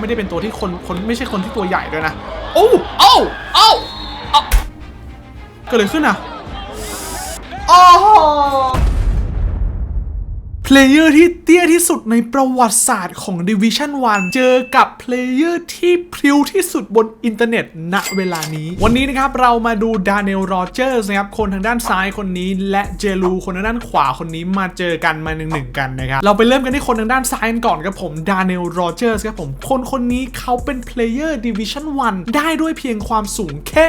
ไม่ได้เป็นตัวที่คนคนไม่ใช่คนที่ตัวใหญ่ด้วยนะ โอ้โอ้โอ้เอ้าเกิดอะไรขึ้นอะโอ้โห เพลเยอร์ที่เตี้ยที่สุดในประวัติศาสตร์ของ Division 1เจอกับเพลเยอร์ที่พริ้วที่สุดบนอินเทอร์เน็ตณเวลานี้ วันนี้นะครับเรามาดูดา n เ e ลโรเจอร์สนะครับคนทางด้านซ้ายคนนี้ และเจลูคนทางด้านขวาคนนี้มาเจอกันมาหนึ่งหนึ่งกันนะครับเราไปเริ่มกันที่คนทางด้านซ้ายกันก่อนครับผมดา n เ e ลโรเจอร์สครับผมคนคนนี้เขาเป็นเพลเยอร์ Division 1ได้ด้วยเพียงความสูงแค่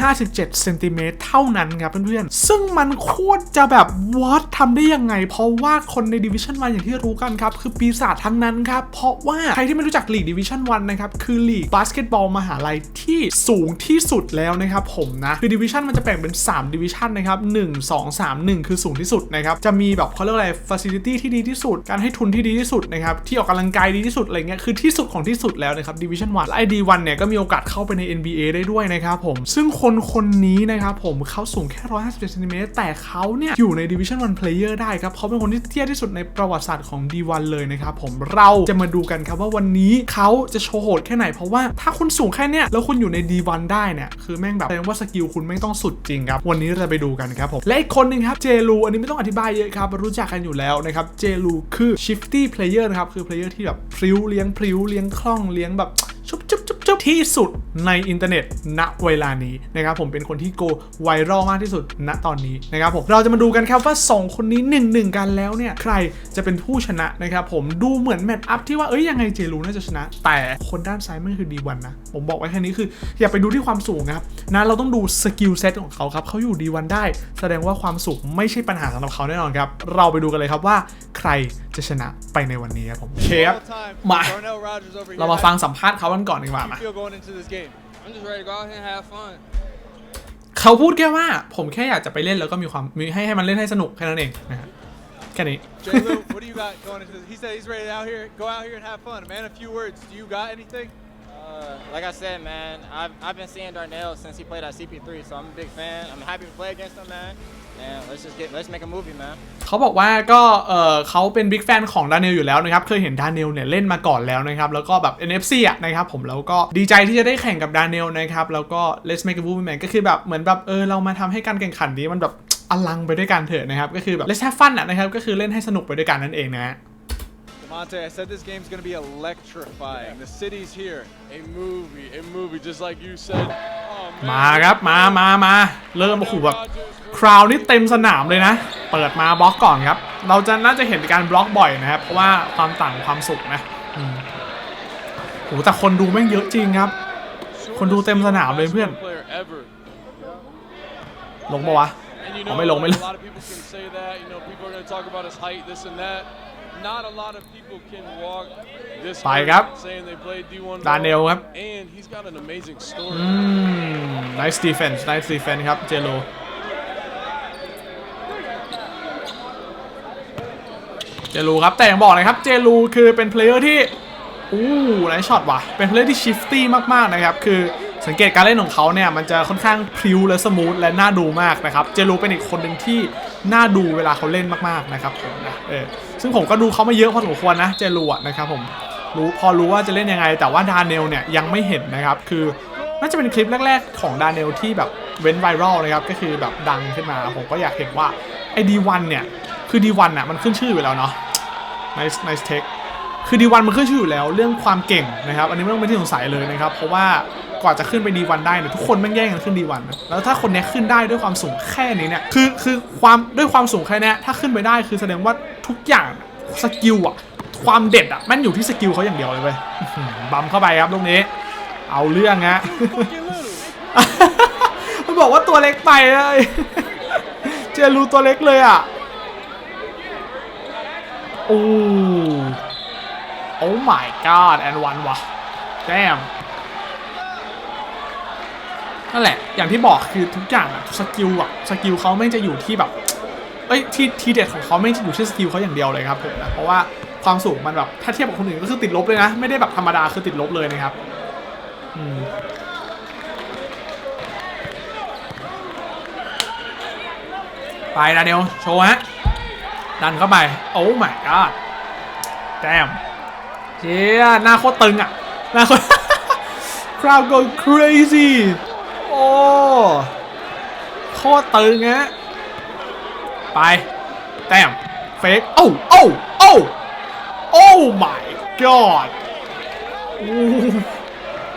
157เซนติเมตรเท่านั้นครับเพื่อนๆซึ่งมันโคตรจะแบบวอตทำได้ยังไง เพราะว่าคนใน Division 1อย่างที่รู้กันครับ คือปีศาจทั้งนั้นครับ เพราะว่าใครที่ไม่รู้จักลีก Division 1นะครับ คือลีกบาสเกตบอลมหาลัยที่สูงที่สุดแล้วนะครับผมนะคือ Division มันจะแบ่งเป็น3 Division นะครับ1 2 3 1คือสูงที่สุดนะครับ จะมีแบบเขาเรียกอะไร Facility ที่ดีที่สุด การให้ทุนที่ดีที่สุดนะครับ ที่ออกกำลังกายดีที่สุดอะไรเงี้ย คือที่สุดของที่สุดแล้วนะครับ Division 1และ ID1 เนี่ยก็มีโอกาสเข้าไปใน NBA ได้ด้วยนะครับผม ซึ่งคนคนนี้นะครับผมเขาสูงแค่157เซนติเมตรแต่เขาเนี่ยอยู่ใน Division 1 Player ได้ครับเขาเป็นคนที่เตี้ยที่สุดในประวัติศาสตร์ของ D1 เลยนะครับผมเราจะมาดูกันครับว่าวันนี้เขาจะโชว์โหดแค่ไหน เพราะว่าถ้าคุณสูงแค่เนี้ยแล้วคุณอยู่ใน D1 ได้เนี่ยคือแม่งแบบแสดงว่าสกิลคุณไม่งต้องสุดจริงครับวันนี้เราจะไปดูกันครับผมและอีกคนหนึ่งครับเจลูอันนี้ไม่ต้องอธิบายเยอะครับรู้จักกันอยู่แล้วนะครับเจลูคือ shifty player นะครับคือ player ที่แบบพริ้วเลี้ยงพริ้วเลี้ยงคล่องเลี้ยงแบบชุบชุบชุบ ชุบที่สุดในอินเทอร์เน็ตณเวลานี้นะครับผมเป็นคนที่โกไวรัลมากที่สุดณตอนนี้นะครับผมเราจะมาดูกันครับว่า 2 คนนี้1นหนึ่งกันแล้วเนี่ยใครจะเป็นผู้ชนะนะครับผมดูเหมือนแมตช์อัพที่ว่าเอ้ยยังไงเจลูน่าจะชนะ แต่คนด้านซ้ายมันคือดีวันนะ ผมบอกไว้แค่นี้คือ อย่าไปดูที่ความสูงนะครับนะเราต้องดูสกิลเซตของเขาครับเขาอยู่ดีวันได้ แสดงว่าความสูงไม่ใช่ปัญหาสำหรับเขาแน่นอนครับเราไปดูกันเลยครับว่าใครจะชนะไปในวันนี้ครับผมเชฟมาเรามาฟังสัมภาษณ์เขากันก่อนดีกว่ามา feel going into this game? I'm just ready to go out here and have fun. เขาพูดแค่ว่าผมแค่อยากจะไปเล่นแล้วก็มีความมีให้ให้มันเล่นให้สนุกแค่นั้นเองนะฮะแค่นี้ Jay Lou, what do you got going into this? He said he's ready to out here, go out here and have fun. Man, a few words. Do you got anything? Uh, like I said, man, I've, I've been seeing Darnell since he played at CP3, so I'm a big fan. I'm happy to play against him, man. And let's just get let's make a movie, man. เขาบอกว่าก็เออเขาเป็นบิ๊กแฟนของดานิเอลอยู่แล้วนะครับ เคยเห็นดานิเอลเนี่ยเล่นมาก่อนแล้วนะครับ แล้วก็แบบ NFC อะนะครับผมแล้วก็ดีใจที่จะได้แข่งกับดานิเอลนะครับ แล้วก็ let's make a movie man ก็คือแบบเหมือนแบบเออเรามาทำให้การแข่งขันนี้มันแบบอลังไปด้วยกันเถอะนะครับ ก็คือแบบ let's have fun อะนะครับ ก็คือเล่นให้สนุกไปด้วยกันนั่นเองนะ ฮะ Demonte, I said this game's going to be electrifying. The city's here. A movie, a movie, just like you said. Oh, man. มาครับมามามาเริ่มโอ้โหแบบคราวนี้เต็มสนามเลยนะ เปิดมาบล็อกก่อนครับ เราจะน่าจะเห็นการบล็อกบ่อยนะครับ เพราะว่าความต่างความสุขนะอืมโหแต่คนดูแม่งเยอะจริงครับ คนดูเต็มสนามเลยเพื่อน Player ever. ลงปะวะ And you Oh, know, may long, may a long. lot of people can say that. You know, people are going to talk about his height, this and that. Not a lot of people can walk this ไป earth ครับ saying they played D1 ดานิเอลครับ And he's got an amazing story. อืม nice defense nice defense ครับเจโลเจลูครับ แต่อย่างบอกเลยครับ เจลูคือเป็นเพลเยอร์ที่อู้ไนช็อตว่ะ เป็นเพลเยอร์ที่ชิฟตี้มาก ๆ นะครับ คือสังเกตการเล่นของเขาเนี่ย มันจะค่อนข้างพริ้วและสมูทและน่าดูมากนะครับ เจลูเป็นอีกคนหนึ่งที่น่าดูเวลาเขาเล่นมาก ๆ นะครับผมนะเออ ซึ่งผมก็ดูเขามาเยอะพอสมควรนะเจลูอะนะครับผมรู้พอรู้ว่าจะเล่นยังไง แต่ว่าดาเนลเนี่ยยังไม่เห็นนะครับ คือน่าจะเป็นคลิปแรก ๆ ของดาเนลที่แบบเว้นไวรัลนะครับ ก็คือแบบดังขึ้นมา ผมก็อยากเห็นว่าไอ้ดีวันเนี่ย คือดีวันอะมันขึ้นชื่ออยู่แล้วเนาะ nice nice take คือดีวันมันขึ้นชื่ออยู่แล้วเรื่องความเก่งนะครับ อันนี้ไม่ต้องเป็นที่สงสัยเลยนะครับ เพราะว่ากว่าจะขึ้นไปดีวันได้เนี่ยทุกคนแม่งแย่งกันขึ้นดีวันแล้วถ้าคนเนี้ยขึ้นได้ด้วยความสูงแค่นี้เนี่ยคือคือความด้วยความสูงแค่นี้ถ้าขึ้นไปได้คือแสดงว่า ทุกอย่างสกิลอะความเด็ดอะมันอยู่ที่สกิลเขาอย่างเดียวเลยเว้ยบัมเข้าไปครับลูกนี้ เอาเรื่องฮะมันบอกว่าตัวเล็กไปเลยเจรูตัวเล็กเลยอะโอ้โอ้ my god and one ว่ะแจมนั่นแหละ อย่างที่บอกคือทุกอย่างอะสกิลอะสกิลเขาไม่จะอยู่ที่แบบ เอ้ยที่ทีเด็ดของเขาไม่อยู่ที่สกิลเขาอย่างเดียวเลยครับผมนะเพราะว่าความสูงมันแบบถ้าเทียบกับคนอื่นก็คือติดลบเลยนะ ไม่ได้แบบธรรมดาคือติดลบเลยนะครับอืมไปดาเนลโชว์ฮะดันเข้าไป โอ้ my god แจมเชี่ยหน้าโคตรตึงอะหนะคน crowd go crazy โอ้โคตรตึงฮะ ไป แต้มเฟกโอ้โอ้โอ้โอ้ my god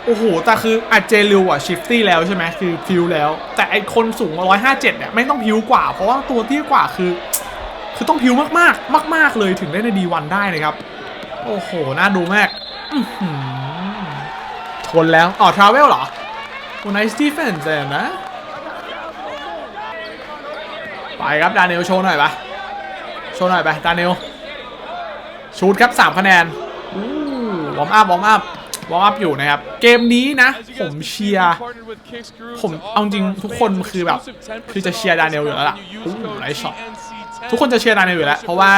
โอ้โห แต่คืออาจเจริวอะชิฟตี้แล้วใช่ไหมคือพิวแล้ว แต่ไอคนสูง 157เนี่ยไม่ต้องพิวกว่า เพราะว่าตัวเตี้ยกว่าคือ คือต้องพิวมากๆ มาก ๆ เลยถึงได้ในดีวันได้นะครับ โอ้โห น่าดูมากอื้อหือชนแล้ว อ๋อ ทราเวลเหรอโอ้ไนสตีเฟนเซนนะ ไปครับดานิลโชว์หน่อยปะโชว์หน่อยไปดานิลชูดครับ3คะแนนวอร์มอัพวอร์มอัพวอร์มอัพอยู่นะครับ เกมนี้นะ ผมเชียร์ผมเอาจริงทุกคนคือแบบ คือจะเชียร์ดานิลอยู่แล้วล่ะอู้ไนท์ช็อตทุกคนจะเชียร์ดานิลอยู่แล้ว เพราะว่า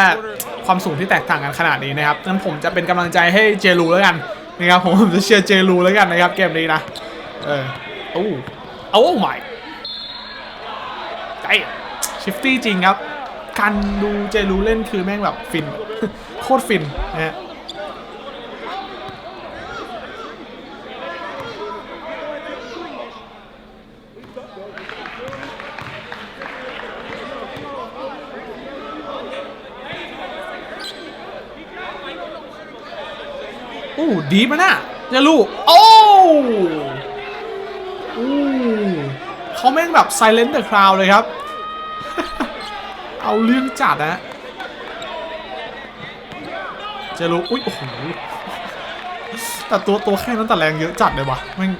ความสูงที่แตกต่างกันขนาดนี้นะครับงั้นผมจะเป็นกำลังใจให้เจลูแล้วกันนะครับผมผมจะเชียร์เจลูแล้วกันนะครับ เกมนี้นะเออโอ้โอ้ไม่ใจ ชิฟตี้จริงครับการดูเจลูเล่นคือแม่งแบบฟิน โคตรฟินนะฮะโอ้ดีมาน่ะอย่าลูกโอ้โอ้เขาแม่งแบบ silent the crowd เลยครับ เอาเรื่องจัดนะเจะรู้อุ้ยโอ้โหแต่ตัวตัวแค่นั้นแต่แรงเยอะจัดเลยวะม่ง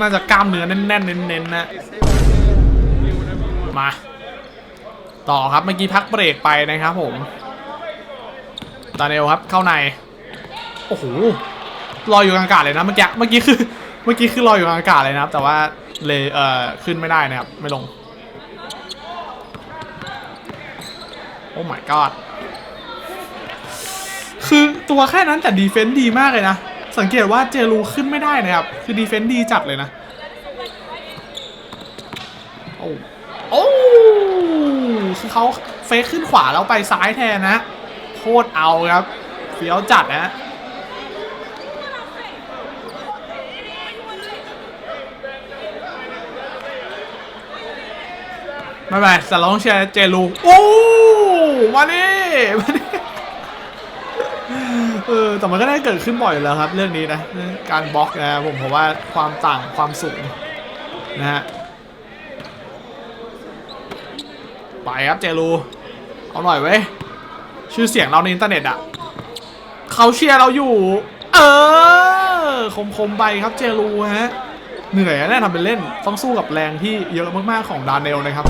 น่าจะกล้ามเนื้อแน่นๆเน้นๆนะมา ต่อครับเมื่อกี้พักเบรกไปนะครับผมตาเนลครับเข้าใน โอ้โหลอยอยู่กลางอากาศเลยนะเมื่อกี้เมื่อกี้คือเมื่อกี้คือลอยอยู่กลางอากาศเลยนะครับ แต่ว่าเลยเอ่อขึ้นไม่ได้นะครับ ไม่ลง อ้ my god คือตัวแค่นั้นแต่ดีเฟนต์ดีมากเลยนะ สังเกตว่าเจลูขึ้นไม่ได้นะครับ คือดีเฟนต์ดีจัดเลยนะ โอ้โอ้คือเขาเฟกขึ้นขวาแล้วไปซ้ายแทนนะโคตรเอาครับเฟี้ยวจัดนะไม่เป็นไรแต่เราต้องเชียร์เจลูโอ้ มาดิมาดิเออแต่มันก็ได้เกิดขึ้นบ่อยแล้วครับ เรื่องนี้นะการบล็อกนะผมผมว่าความต่างความสูงนะฮะไปครับเจลูเอาหน่อยเว้ยชื่อเสียงเราในอินเทอร์เน็ตอะเขาเชียร์เราอยู่ เออคมคมๆไปครับเจลูฮะ เหนื่อยนะเนี่ยทำเป็นเล่น ต้องสู้กับแรงที่เยอะมากๆของดานเนลนะครับ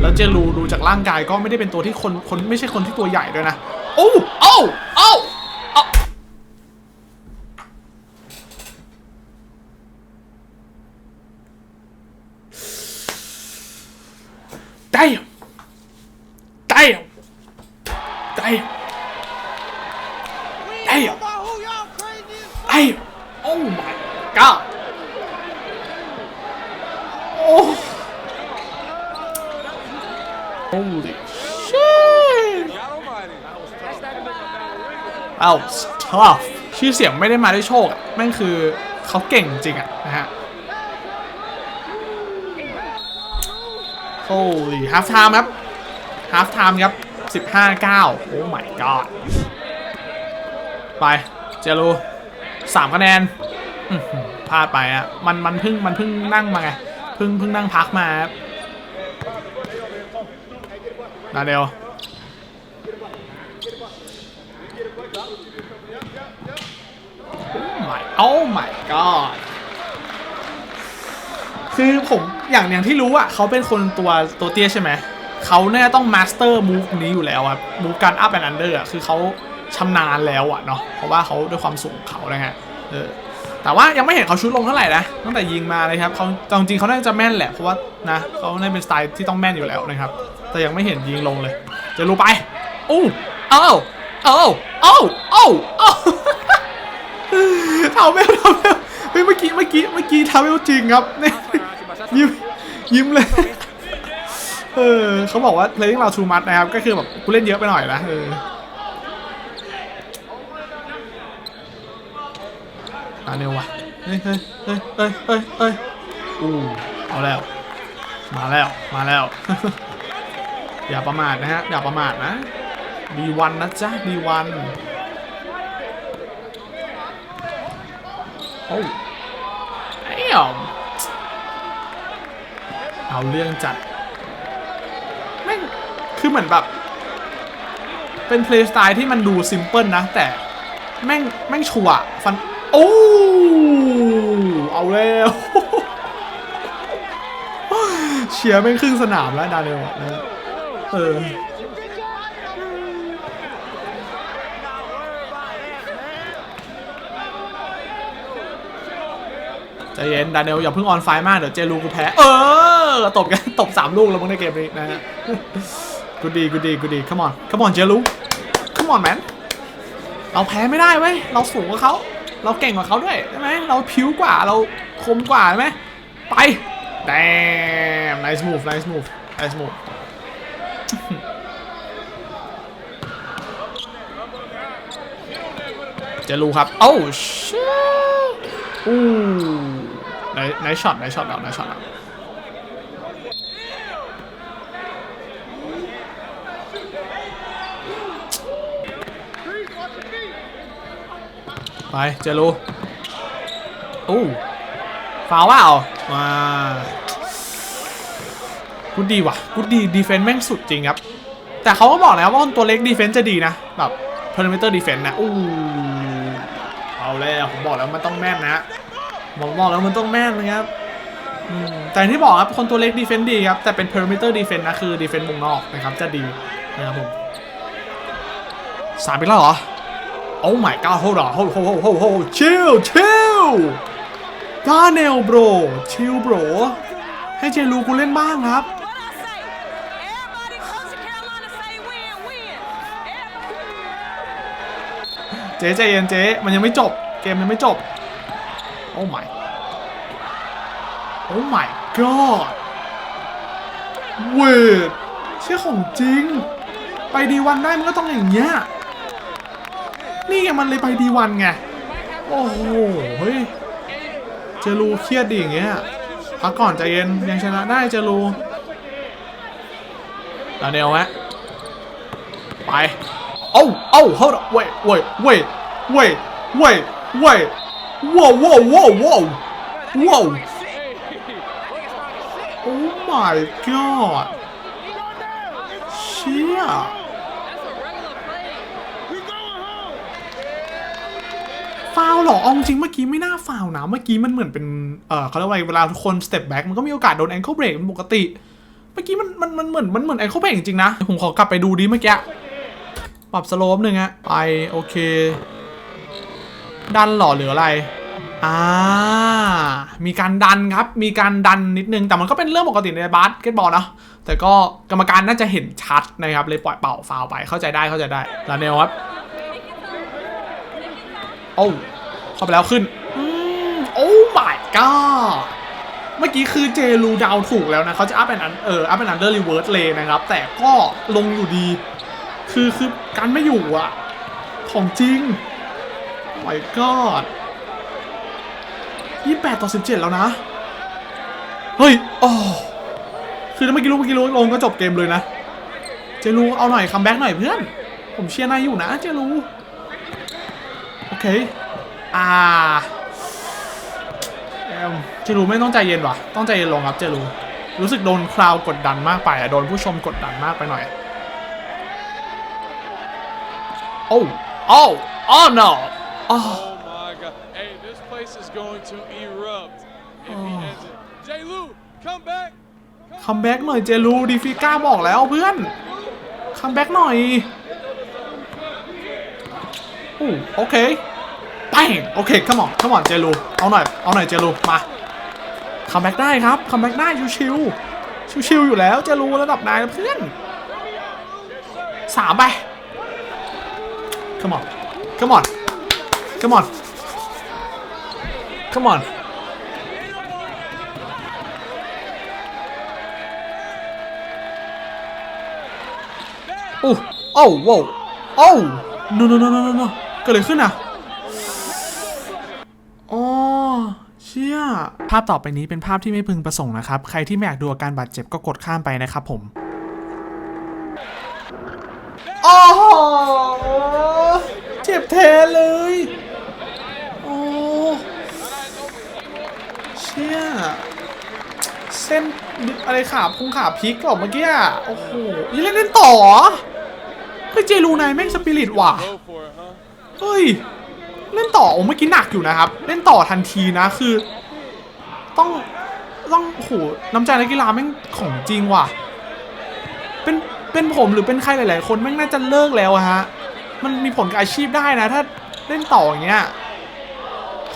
แล้วเจลูดูจากร่างกายก็ไม่ได้เป็นตัวที่คนคนไม่ใช่คนที่ตัวใหญ่ด้วยนะ โอ้โอ้โอ้ Damn! Damn! Damn! Damn! Damn! Oh my god! Oh! Holy shit! That was tough ชื่อเสียงไม่ได้มาด้วยโชคแม่งคือเขาเก่งจริงอะนะฮะ Holy half time ครับ half time ครับ 15 9 Oh my god ไป เจลูสามคะแนนพลาดไปอะมันมันเพิ่งมันเพิ่งนั่งมาไง เพิ่งเพิ่งนั่งพักมาครับ นาเดลโอ้ my oh my god คือผมอย่างอย่างที่รู้อะเขาเป็นคนตัวตัวเตี้ยใช่ไหม เขาเนี่ยต้องมาสเตอร์มูฟนี้อยู่แล้วครับมูฟการอัพแอนด์อันเดอร์อะคือเขาชำนาญแล้วอะเนาะเพราะว่าเขาด้วยความสูงของเขานะฮะเออแต่ว่ายังไม่เห็นเขาชุดลงเท่าไหร่นะตั้งแต่ยิงมาเลยครับเขาจริงๆเขาน่าจะแม่นแหละเพราะว่านะเขาน่าเป็นสไตล์ที่ต้องแม่นอยู่แล้วนะครับ แต่ยังไม่เห็นยิงลงเลย จะรู้ไปอู้เอ้าเอ้าเอ้าเอ้าเอ้าทำเวลทำเวลเฮ้ยเมื่อกี้เมื่อกี้เมื่อกี้ทำเวลจริงครับเนี่ยยิ้มยิ้มเลยเออเขาบอกว่า playing เรา too much นะครับ ก็คือแบบกูเล่นเยอะไปหน่อยนะเออตาเนวว่ะเฮ้ยเฮ้ยเฮ้ยเฮ้ยเฮ้ยเฮ้ยอู้เอาแล้ว มาแล้ว มาแล้ว อย่าประมาทนะฮะ อย่าประมาทนะดีวันนะจ๊ะดีวันโอ้ไอ้หยอมเอาเรื่องจัดแม่งคือเหมือนแบบ เป็นเพลย์สไตล์ที่มันดูซิมเพิลนะ แต่แม่งแม่งชัวร์ฟัน โอ้เอาแล้วเชียร์แม่งครึ่งสนามแล้วดาเนลอะนะ เออใจเย็นดานเนลอย่าเพิ่งออนไฟมาก เดี๋ยวเจลูกูแพ้ เออ ตบกัน ตบสามลูกแล้วมึงในเกมนี้นะฮะกูดีกูดีกูดีขมอนขมอนเจลูขมอนแมนเราแพ้ไม่ได้เว้ย เราสูงกว่าเขาเราเก่งกว่าเขาด้วยใช่ไหมเราผิวกว่าเราคมกว่าใช่ไหมไป damn nice move nice move nice move จลูครับโอ้ชิอู้ไหนไหนช็อตไหนช็อตแล้วไหนช็อตแล้วไปเจลูอู้ฟาวว่าเอามา กูดดีว่ะกูดดีดีเฟนส์แม่งสุดจริงครับ แต่เขาก็บอกนะว่าตัวเล็กดีเฟนส์จะดีนะ แบบ perimeter defense นะอู้เอาแล้วผมบอกแล้วมันต้องแม่นนะผมบอกแล้วมันต้องแม่นนะครับแต่ที่บอกครับคนตัวเล็กดีเฟนส์ดีครับ แต่เป็น perimeter defense นะคือ defense วงนอกนะครับจะดีนะครับผมสามไปแล้วเหรอ Oh my god hold on hold hold hold hold hold chill chill ดาเนลโบรชิลโบรให้เจลูกูเล่นบ้างครับ เจ๊ใจเย็นเจ๊มันยังไม่จบ เกมยังไม่จบ โอ้ my โอ้ my god เวทเชี่ยของจริง ไปดีวันได้มันก็ต้องอย่างเงี้ย นี่ไงมันเลยไปดีวันไง โอ้โห เฮ้ย เจรูเครียดดิอย่างเงี้ยพักก่อนใจเย็นยังชนะได้เจรูดาเนลฮะไป โอ้โอ้ hold up wait wait wait wait wait wait whoa whoa whoa whoa whoa oh my god เชี่ยฟาวเหรอเอาจริงเมื่อกี้ไม่น่าฟาวนะ เมื่อกี้มันเหมือนเป็น เออเขาเรียกว่าไงเวลาทุกคนสเต็ปแบ็กมันก็มีโอกาสโดนแองเคิลเบรกเป็นปกติ เมื่อกี้มันมันมันเหมือนมันเหมือนแองเคิลเบรกจริงๆนะ ผมขอกลับไปดูดิเมื่อกี้ ปรับสโลปหนึ่งฮะไปโอเค ดันเหรอหรืออะไรอ่ามีการดันครับ มีการดันนิดนึง แต่มันก็เป็นเรื่องปกติในบาสเกตบอลนะ แต่ก็กรรมการน่าจะเห็นชัดนะครับ เลยปล่อยเป่าฟาวไป เข้าใจได้ เข้าใจได้ ลาเนลครับ โอ้เข้าไปแล้วขึ้น โอ้ my god เมื่อกี้คือเจลูดาวถูกแล้วนะ เขาจะอัพเป็นอันเอออัพเป็นอันเดอร์รีเวิร์สเลยนะครับ แต่ก็ลงอยู่ดี คือคือการไม่อยู่อะ ของจริง my god 28ต่อ17แล้วนะ เฮ้ยโอ้คือถ้าเมื่อกี้รู้เมื่อกี้รู้ลงก็จบเกมเลยนะ เจลูเอาหน่อยคัมแบ็กหน่อยเพื่อน ผมเชียร์นายอยู่นะเจลูโอเค อ่าเอิ่มเจลูไม่ต้องใจเย็นว่ะ ต้องใจเย็นลงครับเจลูรู้สึกโดนคราวกดดันมากไปอะโดนผู้ชมกดดันมากไปหน่อย Oh, oh, oh no. Oh, Oh my God. Hey, this place is going to erupt if he ends it. Jay Lou, come back. คัมแบ็กหน่อยเจลูดีฟิก้าบอกแล้วเพื่อน คัมแบ็กหน่อยอู้โอเคไปโอเคขมอนขมอนเจลูเอาหน่อยเอาหน่อยเจลูมาคัมแบ็กได้ครับคัมแบ็กได้ชิวๆชิวๆอยู่แล้วเจลูระดับนายนะเพื่อนสามไป come on come on come on come on โอ้โอ้ว้าวโอ้ no no no no no no เกิดอะไรขึ้นอะอ๋อเชี่ยภาพต่อไปนี้เป็นภาพที่ไม่พึงประสงค์นะครับ ใครที่ไม่อยากดูอาการบาดเจ็บก็กดข้ามไปนะครับผม โอ้โห บแทนเลย โอ้ เชี่ย เส้นอะไรขาพุงขาพลิกหรอเมื่อกี้อะโอ้โหยังเล่นเล่นต่อเหรอเฮ้ยเจลูนายแม่งสปิริตว่ะ เฮ้ย เล่นต่อโอ้เมื่อกี้หนักอยู่นะครับ เล่นต่อทันทีนะคือ ต้องต้องโอ้โหน้ำใจนักกีฬาแม่งของจริงว่ะ เป็นเป็นผมหรือเป็นใครหลาย ๆ คนแม่งน่าจะเลิกแล้วอะฮะ มันมีผลกับอาชีพได้นะ ถ้าเล่นต่ออย่างเงี้ย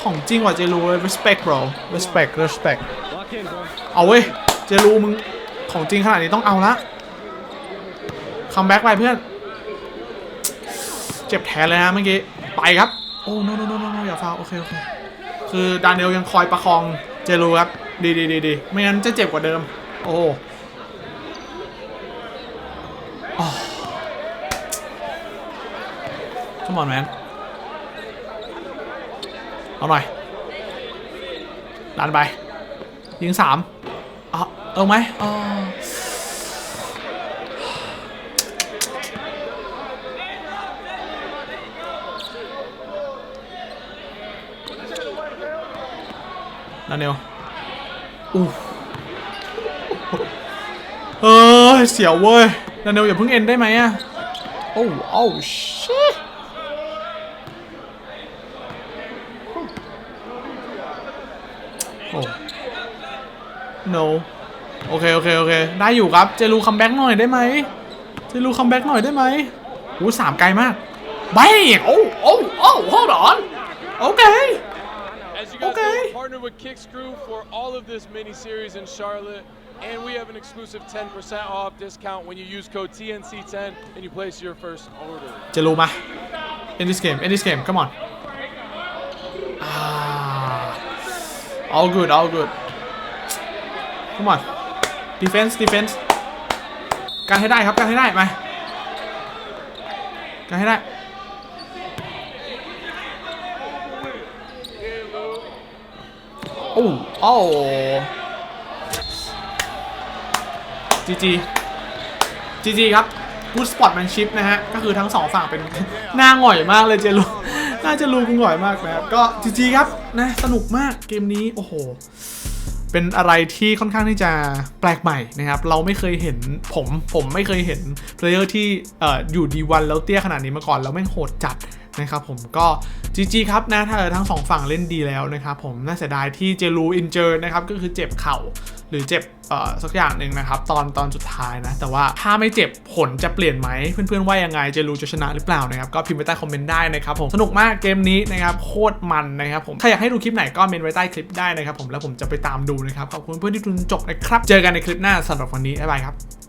ของจริงว่ะเจรู respect bro respect respect เอาเว้ย เจรูมึง ของจริงขนาดนี้ต้องเอาละคัมแบ็กไปเพื่อน เจ็บแทนเลยนะเมื่อกี้ ไปครับ โอ้ no no no no อย่าฟาวโอเคโอเคคือดานเนลยังคอยประคองเจรูครับ ดีดีดีดีไม่งั้นจะเจ็บกว่าเดิม โอ้ Come on man เอาหน่อยดันไป ยิงสามอะตรงไหมอ๋อดานเนลอู้เฮ้ยเสียวเว้ยดานเนลอย่าเพิ่งเอ็นได้ไหมอะโอ้โอ้ชิ โอ้ no โอเค โอเค โอเค ได้อยู่ครับ เจลูคัมแบ็กหน่อยได้ไหม เจลูคัมแบ็กหน่อยได้ไหมโอ้สามไกลมากไปโอ้โอ้โอ้ hold on โอเค As you guys Okay. know, we're partnered with Kick Screw for all of this mini series in Charlotte. And we have an exclusive 10% off discount when you use code TNC10 and you place your first order. จะรู้มา in this game in this game come on อ่า all good all good come on defense defense การให้ได้ครับ การให้ได้มาการให้ได้ โอ้โอ้จีจีจีจีครับ good sportsmanship นะฮะ ก็คือทั้งสองฝั่งเป็น หน้าหงอยมากเลยเจลู น่าจะรู้กูหงอยมากนะครับ ก็จีจีครับนะสนุกมากเกมนี้โอ้โห เป็นอะไรที่ค่อนข้างที่จะแปลกใหม่นะครับ เราไม่เคยเห็นผมผมไม่เคยเห็นเพลเยอร์ที่เอ่ออยู่ดีวันแล้วเตี้ยขนาดนี้มาก่อนแล้วแม่งโหดจัด นะครับผมก็ GG ครับนะถ้าทั้งสองฝั่งเล่นดีแล้วนะครับผมน่าเสียดายที่เจลูอินเจอร์นะครับก็คือเจ็บเข่าหรือเจ็บอ่อสักอย่างหนึ่งนะครับตอนตอนสุดท้ายนะ แต่ว่าถ้าไม่เจ็บผลจะเปลี่ยนไหมเพื่อนๆว่ายังไงเจลูจะชนะหรือเปล่านะครับก็พิมพ์ไว้ใต้คอมเมนต์ได้นะครับผมสนุกมากเกมนี้นะครับโคตรมันนะครับผมถ้าอยากให้ดูคลิปไหนก็เมนไว้ใต้คลิปได้นะครับผมแล้วผมจะไปตามดูนะครับขอบคุณเพื่อนที่ดูจนจบนะครับเจอกันในคลิปหน้าสำหรับวันนี้บ๊ายบายครับ